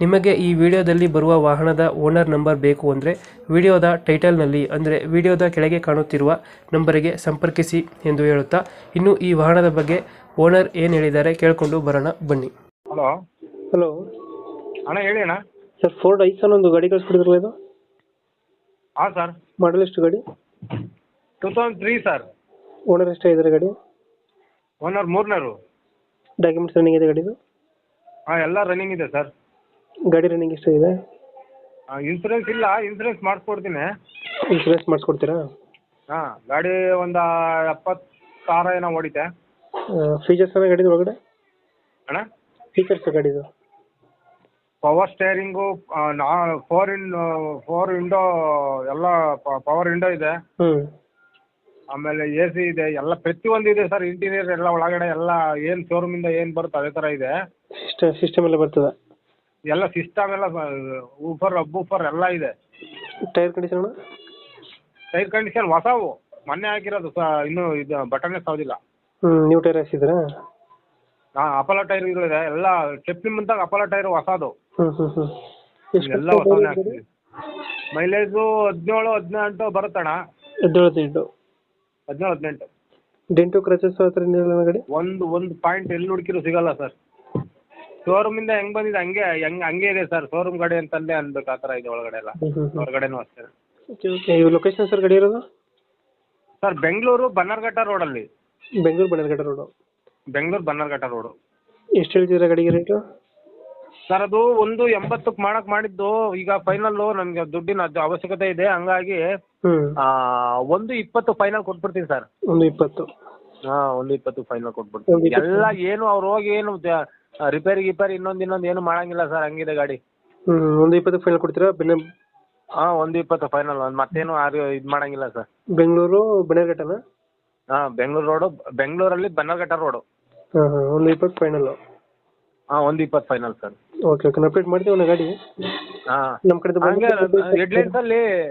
ನಿಮಗೆ ಈ ವಿಡಿಯೋದಲ್ಲಿ ಬರುವ ವಾಹನದ ಓನರ್ ನಂಬರ್ ಬೇಕು ಅಂದರೆ ವಿಡಿಯೋದ ಟೈಟಲ್ನಲ್ಲಿ ಅಂದರೆ ವಿಡಿಯೋದ ಕೆಳಗೆ ಕಾಣುತ್ತಿರುವ ನಂಬರಿಗೆ ಸಂಪರ್ಕಿಸಿ ಎಂದು ಹೇಳುತ್ತಾ ಇನ್ನು ಈ ವಾಹನದ ಬಗ್ಗೆ ಓನರ್ ಏನು ಹೇಳಿದ್ದಾರೆ ಕೇಳಿಕೊಂಡು ಬರೋಣ ಬನ್ನಿ. ಹಲೋ. ಹಲೋ. ಅಣ್ಣ ಹೇಳಿ ಅಣ್ಣ. ಸರ್ ಫೋರ್ಡ್ ಐಸನ್ ಒಂದು ಗಾಡಿ ಕಳಿಸ್ಕೊಡಿದ್ರಲ್ಲ ಇದು? ಹಾಂ ಸರ್ ಮಾಡಲ್ ಎಷ್ಟು ಗಾಡಿ? Two thousand three sir owner ಎಷ್ಟೇ ಇದ್ದಾರೆ ಗಾಡಿ? ಒನ್ ಅವರ್ ಮೂರನೇರು ಡಾಕ್ಯುಮೆಂಟ್ಸ್ ರನ್ನಿಂಗ್ ಇದೆ ಗಾಡಿದು? ಹಾಂ ಎಲ್ಲ ರನ್ನಿಂಗ್ ಇದೆ ಸರ್ ಗಾಡಿ ರನ್ನಿಂಗ್ ಇದೆ? ಇನ್ಸೂರೆನ್ಸ್ ಇಲ್ಲ ಇನ್ಸೂರೆನ್ಸ್ ಮಾಡಿಸ್ಕೊಡ್ತೀನಿ. ಇನ್ಸೂರೆನ್ಸ್ ಮಾಡಿಸ್ಕೊಡ್ತೀರಾ? ಹಾಂ ಗಾಡಿ ಒಂದು ಎಪ್ಪತ್ತಾರು ಏನೋ ಓಡಿದೆ ಫೀಚರ್ಸ್ ಎಲ್ಲ ಗಾಡಿದು ಒಳಗಡೆ? ಅಣ್ಣ? ಫೀಚರ್ಸ್ ಗಾಡಿದು? ಪವರ್ ಸ್ಟೇರಿಂಗು ನಾ ಫೋರ್ ಇನ್ ಫೋರ್ ವಿಂಡೋ ಎಲ್ಲ ಪವರ್ ವಿಂಡೋ ಇದೆ. ಹ್ಞೂ ಆಮೇಲೆ ಎ ಸಿ ಇದೆ ಎಲ್ಲ ಪ್ರತಿಯೊಂದು ಇದೆ ಸರ್ ಇಂಟೀರಿಯರ್ ಎಲ್ಲ ಒಳಗಡೆ ಎಲ್ಲ ಏನು ಶೋರೂಮಿಂದ ಏನು ಬರುತ್ತೆ ಅದೇ ಥರ ಇದೆ. ಸಿಸ್ಟಮ್ ಸಿಸ್ಟಮ್ ಎಲ್ಲ ಬರ್ತದೆ? ಎಲ್ಲ ಸಿಸ್ಟಮ್ ಎಲ್ಲ ಊಫರ್ ಅಬ್ಬೂಫರ್ ಎಲ್ಲ ಇದೆ. ಟೈರ್ ಕಂಡೀಷನ್ ಟೈರ್ ಕಂಡೀಷನ್ ಹೊಸವು. ಮೊನ್ನೆ ಹಾಕಿರೋದು ಸ ಇನ್ನೂ ಇದು ಬಟನ್ ಸಾವುದಿಲ್ಲ ಹ್ಞೂ ನ್ಯೂ ಟೈರ್ ಹಾಕ್ಸಿದ್ರೆ ಹಾಂ ಅಪೋಲೋ ಟೈರ್ ಇದೆ. ಎಲ್ಲ ಟ್ರಿಪ್ ಮುಂತಾಗ ಅಪೋಲೋ ಟೈರ್ ಹೊಸದು. ಎಷ್ಟು ಎಲ್ಲ ಹೊಸವನ್ನೇ ಹಾಕ್ತೀವಿ ಮೈಲೇಜು ಹದಿನೇಳು ಹದಿನೆಂಟು ಬರುತ್ತಣ್ಣ ಹದಿನೇಳು ಹದಿನೆಂಟು. ಹದಿನೇಳು ಹದಿನೆಂಟು. ಡೆಂಟು ಕ್ರಚಸ್ ಹತ್ರ ಏನಿಲ್ಲ ಗಾಡಿ? ಒಂದು ಒಂದು ಪಾಯಿಂಟ್ ಎಲ್ಲಿ ಹುಡುಕಿರೋ ಸಿಗಲ್ಲ ಸರ್. ಶೋರೂಮಿಂದ ಹೆಂಗ್ ಬಂದಿದೆ? ಹಂಗೆ ಹೆಂಗ್ ಹಂಗೆ ಇದೆ ಸರ್. ಶೋರೂಮ್ ಗಾಡಿ ಅಂತಂದೇ ಅನ್ಬೇಕು ಆ ಥರ ಇದೆ ಒಳಗಡೆ ಎಲ್ಲ. ಹೊರಗಡೆನು ಅಷ್ಟೇ. ಓಕೆ ಓಕೆ ಇವು ಲೊಕೇಶನ್ ಸರ್ ಗಾಡಿ ಇರೋದು? ಸರ್ ಬೆಂಗಳೂರು ಬನ್ನರ್ಘಟ್ಟ ರೋಡಲ್ಲಿ ಬೆಂಗಳೂರು ಬಣರ್ಘಟ್ಟ ರೋಡು ಬೆಂಗಳೂರು ಬನ್ನರ್ಘಟ್ಟ ರೋಡು ಎಷ್ಟು ಹೇಳ್ತೀರಾ ಗಾಡಿಗೆ ರೇಟು ಸರ್ ಅದು ಒಂದು ಎಂಬತ್ತಕ್ಕೆ ಮಾಡಕ್ ಮಾಡಿದ್ದು. ಈಗ ಫೈನಲ್ ನನಗೆ ದುಡ್ಡಿನ ಅದು ಅವಶ್ಯಕತೆ ಇದೆ. ಹಂಗಾಗಿ ಹ್ಞೂ ಆ, ಒಂದು ಇಪ್ಪತ್ತು ಫೈನಲ್ ಕೊಟ್ಬಿಡ್ತೀನಿ ಸರ್. ಒಂದು ಇಪ್ಪತ್ತು. ಹಾ ಒಂದು ಇಪ್ಪತ್ತು ಫೈನಲ್ ಒಂದು ಕೊಟ್ಬಿಡ್ತೀನಿ ಇಪ್ಪತ್ತು. ಎಲ್ಲ ಏನು ಅವ್ರು ಹೋಗಿ ಏನು ರಿಪೇರಿ ಗಿಪೇರಿ ಇನ್ನೊಂದು ಇನ್ನೊಂದು ಏನು ಮಾಡಂಗಿಲ್ಲ ಸರ್ ಹಂಗಿದೆ ಗಾಡಿ. ಒಂದ್ ಒಂದು ಇಪ್ಪತ್ತು ಫೈನಲ್ ಕೊಡ್ತೀರಾ? ಬೆನ್ನ ಹಾ ಒಂದು ಇಪ್ಪತ್ತು ಫೈನಲ್ ಮತ್ತೇನು ಯಾರು ಇದು ಮಾಡಂಗಿಲ್ಲ ಸರ್ ಬೆಂಗಳೂರು ಬಣರ್ಘಟ್ಟನ ಹಾ ಬೆಂಗಳೂರು ರೋಡು ಬೆಂಗಳೂರಲ್ಲಿ ಬನ್ನರ್ಘಟ್ಟ ರೋಡು ಒಂದ್ ಹಾಂ ಒಂದು ಇಪ್ಪತ್ತು ಫೈನಲ್ ಹಾಂ ಒಂದ್ ಇಪ್ಪತ್ತು final sir okay okay update ಮಾಡ್ತೀವಿ ಗಾಡಿ. ಹಾಂ. ನಮ್ಮ ಕಡೆ ಹಂಗೆ ಹೆಡ್ಲೈನ್ಸಲ್ಲಿ